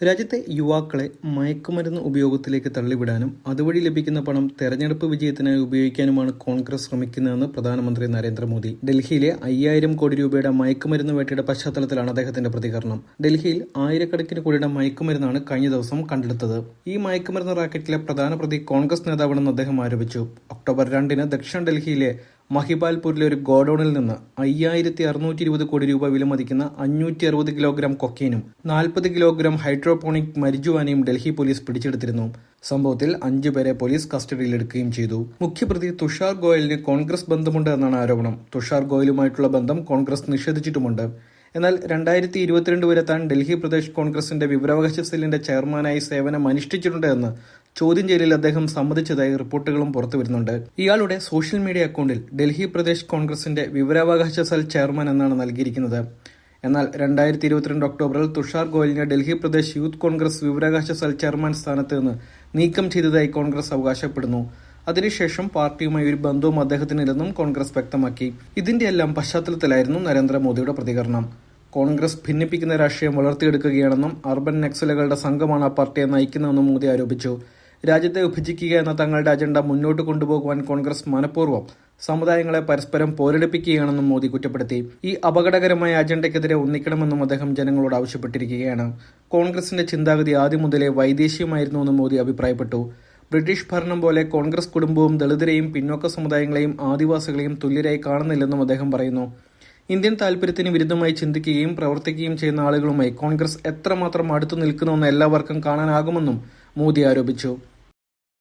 രാജ്യത്തെ യുവാക്കളെ മയക്കുമരുന്ന് ഉപയോഗത്തിലേക്ക് തള്ളിവിടാനും അതുവഴി ലഭിക്കുന്ന പണം തെരഞ്ഞെടുപ്പ് വിജയത്തിനായി ഉപയോഗിക്കാനുമാണ് കോൺഗ്രസ് ശ്രമിക്കുന്നതെന്ന് പ്രധാനമന്ത്രി നരേന്ദ്രമോദി. ഡൽഹിയിലെ അയ്യായിരം കോടി രൂപയുടെ മയക്കുമരുന്ന് വേട്ടയുടെ പശ്ചാത്തലത്തിലാണ് അദ്ദേഹത്തിന്റെ പ്രതികരണം. ഡൽഹിയിൽ ആയിരക്കണക്കിന് കോടിയുടെ മയക്കുമരുന്നാണ് കഴിഞ്ഞ ദിവസം കണ്ടെടുത്തത്. ഈ മയക്കുമരുന്ന് റാക്കറ്റിലെ പ്രധാന പ്രതി കോൺഗ്രസ് നേതാവാണെന്ന് അദ്ദേഹം ആരോപിച്ചു. ഒക്ടോബർ രണ്ടിന് ദക്ഷിണ ഡൽഹിയിലെ മഹിബാൽപൂരിലെ ഒരു ഗോഡൌണിൽ നിന്ന് അയ്യായിരത്തി അറുന്നൂറ്റി ഇരുപത് കോടി രൂപ വിലമതിക്കുന്ന അഞ്ഞൂറ്റി അറുപത് കിലോഗ്രാം കൊക്കൈനും നാൽപ്പത് കിലോഗ്രാം ഹൈഡ്രോപോണിക് മരിജുവാനയും ഡൽഹി പോലീസ് പിടിച്ചെടുത്തിരുന്നു. സംഭവത്തിൽ അഞ്ചു പേരെ പോലീസ് കസ്റ്റഡിയിലെടുക്കുകയും ചെയ്തു. മുഖ്യപ്രതി തുഷാർ ഗോയലിന് കോൺഗ്രസ് ബന്ധമുണ്ട് എന്നാണ് ആരോപണം. തുഷാർ ഗോയലുമായിട്ടുള്ള ബന്ധം കോൺഗ്രസ് നിഷേധിച്ചിട്ടുമുണ്ട്. എന്നാൽ രണ്ടായിരത്തി ഇരുപത്തിരണ്ട് വരെ താൻ ഡൽഹി പ്രദേശ് കോൺഗ്രസിന്റെ വിവരാവകാശ സെല്ലിന്റെ ചെയർമാനായി സേവനം അനുഷ്ഠിച്ചിട്ടുണ്ട് എന്ന് ചോദ്യം ചെയ്യലിൽ അദ്ദേഹം സമ്മതിച്ചതായി റിപ്പോർട്ടുകളും പുറത്തു വരുന്നുണ്ട്. ഇയാളുടെ സോഷ്യൽ മീഡിയ അക്കൗണ്ടിൽ ഡൽഹി പ്രദേശ് കോൺഗ്രസിന്റെ വിവരാവകാശ സെൽ ചെയർമാൻ എന്നാണ് നൽകിയിരിക്കുന്നത്. എന്നാൽ രണ്ടായിരത്തി ഇരുപത്തിരണ്ട് ഒക്ടോബറിൽ തുഷാർ ഗോയലിനെ ഡൽഹി പ്രദേശ് യൂത്ത് കോൺഗ്രസ് വിവരാവകാശ സെൽ ചെയർമാൻ സ്ഥാനത്ത് നിന്ന് നീക്കം ചെയ്തതായി കോൺഗ്രസ് അവകാശപ്പെടുന്നു. അതിനുശേഷം പാർട്ടിയുമായി ഒരു ബന്ധവും അദ്ദേഹത്തിനില്ലെന്നും കോൺഗ്രസ് വ്യക്തമാക്കി. ഇതിന്റെയെല്ലാം പശ്ചാത്തലത്തിലായിരുന്നു നരേന്ദ്രമോദിയുടെ പ്രതികരണം. കോൺഗ്രസ് ഭിന്നിപ്പിക്കുന്ന രാഷ്ട്രീയം വളർത്തിയെടുക്കുകയാണെന്നും അർബൻ നക്സലുകളുടെ സംഘമാണ് ആ പാർട്ടിയെ നയിക്കുന്നതെന്നും മോദി ആരോപിച്ചു. രാജ്യത്തെ വിഭജിക്കുക എന്ന തങ്ങളുടെ അജണ്ട മുന്നോട്ട് കൊണ്ടുപോകുവാൻ കോൺഗ്രസ് മനഃപൂർവം സമുദായങ്ങളെ പരസ്പരം പോരടിപ്പിക്കുകയാണെന്നും മോദി കുറ്റപ്പെടുത്തി. ഈ അപകടകരമായ അജണ്ടയ്ക്കെതിരെ ഒന്നിക്കണമെന്നും അദ്ദേഹം ജനങ്ങളോട് ആവശ്യപ്പെട്ടിരിക്കുകയാണ്. കോൺഗ്രസിന്റെ ചിന്താഗതി ആദ്യം മുതലേ വൈദേശികമായിരുന്നുവെന്നും മോദി അഭിപ്രായപ്പെട്ടു. ബ്രിട്ടീഷ് ഭരണം പോലെ കോൺഗ്രസ് കുടുംബവും ദളിതരെയും പിന്നോക്ക സമുദായങ്ങളെയും ആദിവാസികളെയും തുല്യരായി കാണുന്നില്ലെന്നും അദ്ദേഹം പറയുന്നു. ഇന്ത്യൻ താൽപര്യത്തിന് വിരുദ്ധമായി ചിന്തിക്കുകയും പ്രവർത്തിക്കുകയും ചെയ്യുന്ന ആളുകളുമായി കോൺഗ്രസ് എത്രമാത്രം അടുത്തു നിൽക്കുന്നുവെന്ന് എല്ലാവർക്കും കാണാനാകുമെന്നും മോദി ആരോപിച്ചു.